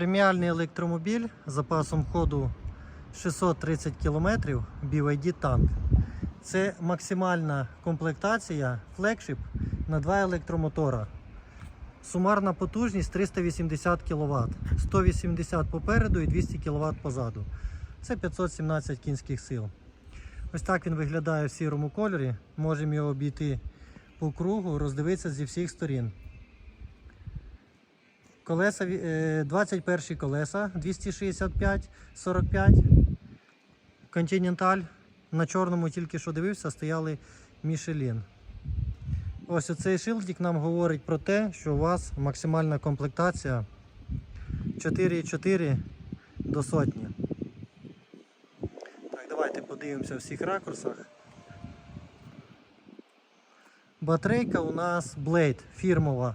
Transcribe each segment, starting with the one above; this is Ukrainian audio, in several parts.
Преміальний електромобіль з запасом ходу 630 км BYD танк. Це максимальна комплектація флекшип на два електромотора. Сумарна потужність 380 кВт, 180 попереду і 200 кВт позаду. Це 517 кінських сил. Ось так він виглядає в сірому кольорі. Можемо його обійти по кругу, роздивитися зі всіх сторін. Колеса, ві- е, 21 колеса 265-45. Continental. На чорному тільки що дивився, стояли Michelin. Ось оцей шилдик нам говорить про те, що у вас максимальна комплектація 4,4 до сотні. Так, давайте подивимося в всіх ракурсах. Батарейка у нас Blade фірмова.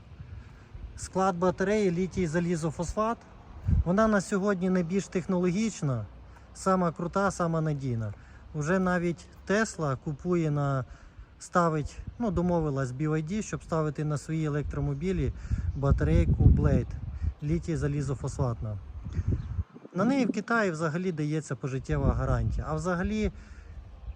Склад батареї літій залізофосфат. Вона на сьогодні найбільш технологічна, сама крута, сама надійна. Уже навіть Tesla купує на ставить, ну, домовилась BYD, щоб ставити на свої електромобілі батарейку Blade літій залізофосфатна. На неї в Китаї взагалі дається пожиттєва гарантія. А взагалі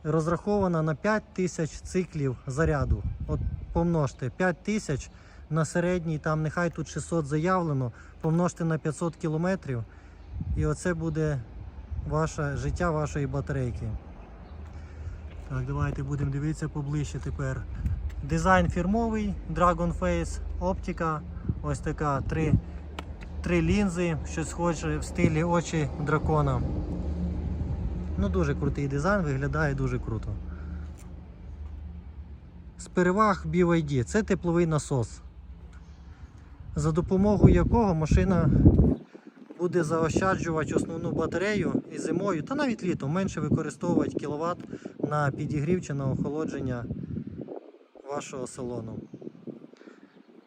розрахована на 5 тисяч циклів заряду. От помножте 5 тисяч на середній, там нехай тут 600 заявлено, помножте на 500 кілометрів, і оце буде ваше життя вашої батарейки. Так, давайте будемо дивитися поближче тепер. Дизайн фірмовий, Dragon Face, оптика, ось така, три, три лінзи, щось схоже в стилі очі дракона. Ну, дуже крутий дизайн, виглядає дуже круто. З переваг BYD це тепловий насос, за допомогою якого машина буде заощаджувати основну батарею і зимою, та навіть літом менше використовувати кіловат на підігрів чи на охолодження вашого салону.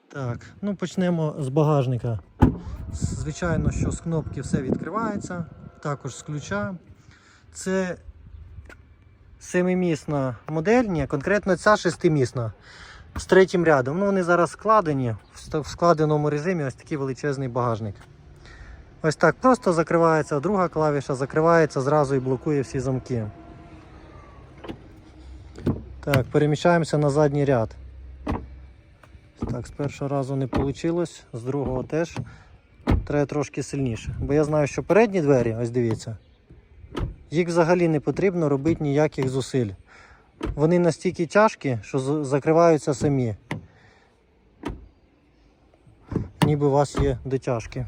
Так, ну почнемо з багажника. Звичайно, що з кнопки все відкривається, також з ключа. Це семимісна модель, ні, конкретно ця шестимісна з третім рядом. Ну, вони зараз складені в складеному режимі ось такий величезний багажник. Ось так просто закривається, друга клавіша закривається зразу і блокує всі замки. Так, переміщаємося на задній ряд. Так, з першого разу не вийшло, з другого теж. Треба трошки сильніше. Бо я знаю, що передні двері, ось дивіться, їх взагалі не потрібно робити ніяких зусиль. Вони настільки тяжкі, що закриваються самі. Ніби у вас є дотяжки.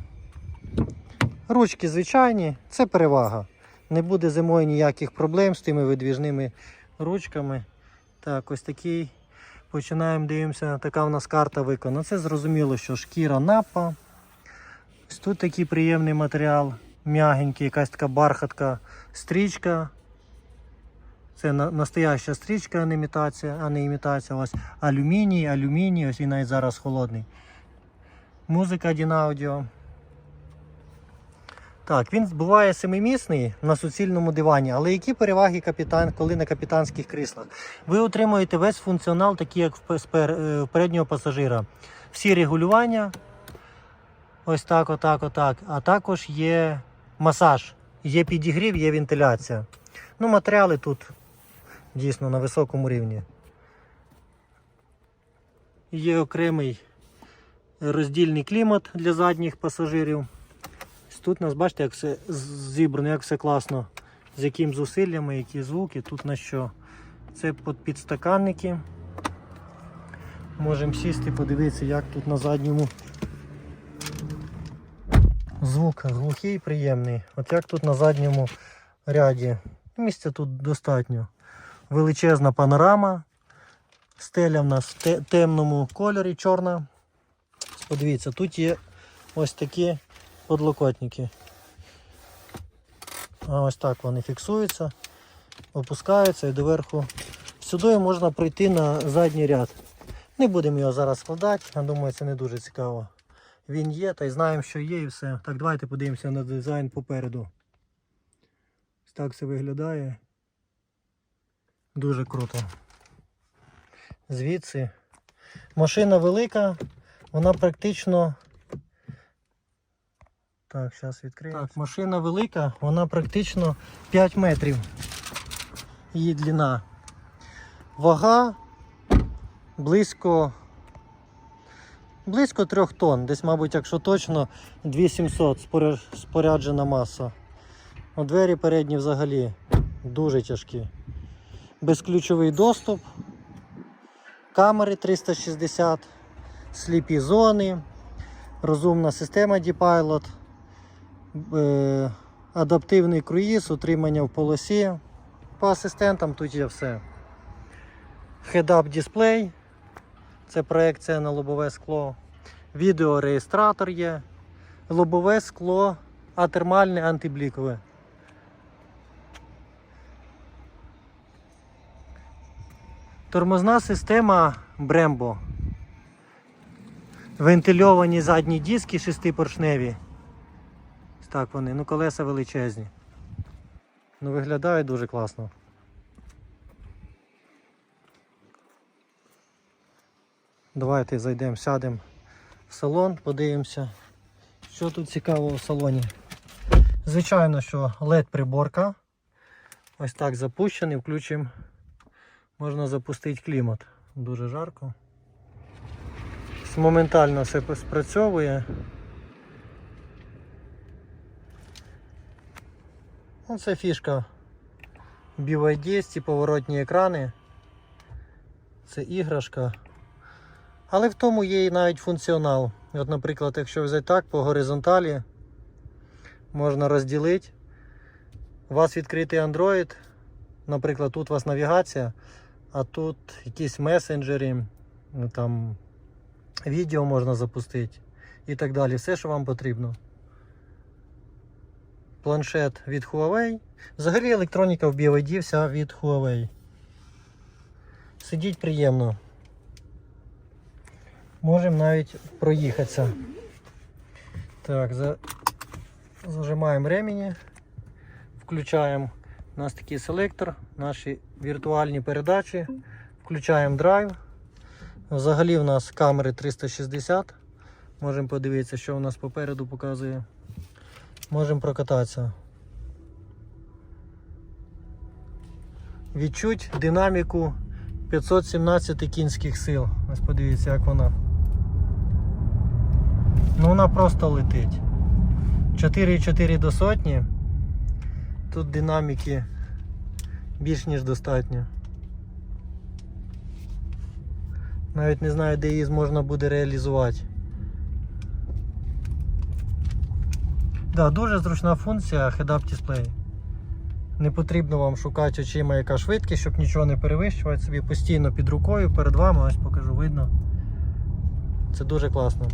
Ручки звичайні, це перевага. Не буде зимою ніяких проблем з тими видвіжними ручками. Так, ось такий. Починаємо дивимося, така в нас карта виконана. Це зрозуміло, що шкіра напа. Ось тут такий приємний матеріал, м'ягенький, якась така бархатка, стрічка. Це настояща стрічка, а не імітація, а не імітація. Ось алюміній, алюміній, ось він навіть зараз холодний. Музика Дінаудіо. Так, він буває семимісний на суцільному дивані, але які переваги капітан, коли на капітанських кріслах? Ви отримуєте весь функціонал, такий як в е, переднього пасажира. Всі регулювання, ось так, отак, отак. А також є масаж, є підігрів, є вентиляція. Ну, матеріали тут дійсно на високому рівні. Є окремий роздільний клімат для задніх пасажирів. Тут нас бачите, як все зібрано, як все класно, з яким зусиллями, які звуки, тут на що. Це під- підстаканники. Можемо сісти, подивитися, як тут на задньому звук глухий, приємний. От як тут на задньому ряді. Місця тут достатньо. Величезна панорама. Стеля в нас в темному кольорі чорна. Подивіться, тут є ось такі подлокотники. А ось так вони фіксуються, опускаються і доверху. Сюди можна пройти на задній ряд. Не будемо його зараз складати, я думаю, це не дуже цікаво. Він є, та й знаємо, що є, і все. Так, давайте подивимося на дизайн попереду. Ось так це виглядає. Дуже круто. Звідси. Машина велика, вона практично Так, зараз відкриємо. Так, машина велика, вона практично 5 метрів. Її длина. Вага близько. Близько 3 тонн. Десь, мабуть, якщо точно, 2700 споряджена маса. А двері передні взагалі дуже тяжкі. Безключовий доступ, камери 360, сліпі зони, розумна система D-Pilot, е, адаптивний круїз, утримання в полосі. По асистентам тут є все. Head-up дисплей, це проекція на лобове скло. Відеореєстратор є, лобове скло, атермальне антиблікове. Тормозна система Brembo. Вентильовані задні диски шестипоршневі. Так вони, ну колеса величезні. Ну виглядає дуже класно. Давайте зайдемо, сядемо в салон, подивимося, що тут цікавого в салоні. Звичайно, що LED приборка. Ось так запущений, включимо. Можна запустити клімат. Дуже жарко. Моментально все спрацьовує. Ну, Це фішка BYD, ці поворотні екрани. Це іграшка. Але в тому є і навіть функціонал. От, наприклад, якщо взяти так по горизонталі, можна розділити. У вас відкритий Android, наприклад, тут у вас навігація, а тут якісь месенджери, там відео можна запустити і так далі. Все, що вам потрібно. Планшет від Huawei. Взагалі електроніка в BYD вся від Huawei. Сидіть приємно. Можемо навіть проїхатися. Так, за... зажимаємо ремені, включаємо у нас такий селектор, наші віртуальні передачі, включаємо драйв. Взагалі в нас камери 360. Можемо подивитися, що у нас попереду показує. Можемо прокататися. Відчуть динаміку 517 кінських сил. Ось подивіться, як вона. Ну вона просто летить. 4,4 до сотні. Тут динаміки більш ніж достатньо. Навіть не знаю, де її можна буде реалізувати. Да, дуже зручна функція Head-Up Display. Не потрібно вам шукати очима яка швидкість, щоб нічого не перевищувати собі постійно під рукою, перед вами, ось покажу, видно. Це дуже класно.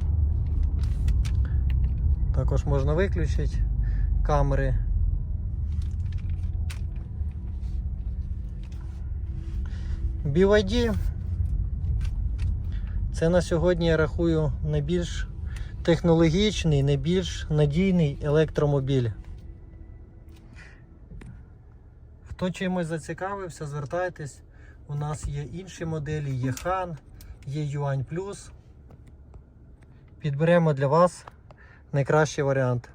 Також можна виключити камери. BYD це на сьогодні я рахую найбільш технологічний, найбільш надійний електромобіль. Хто чимось зацікавився, звертайтесь. У нас є інші моделі, є Han, є Юань Плюс. Підберемо для вас найкращий варіант.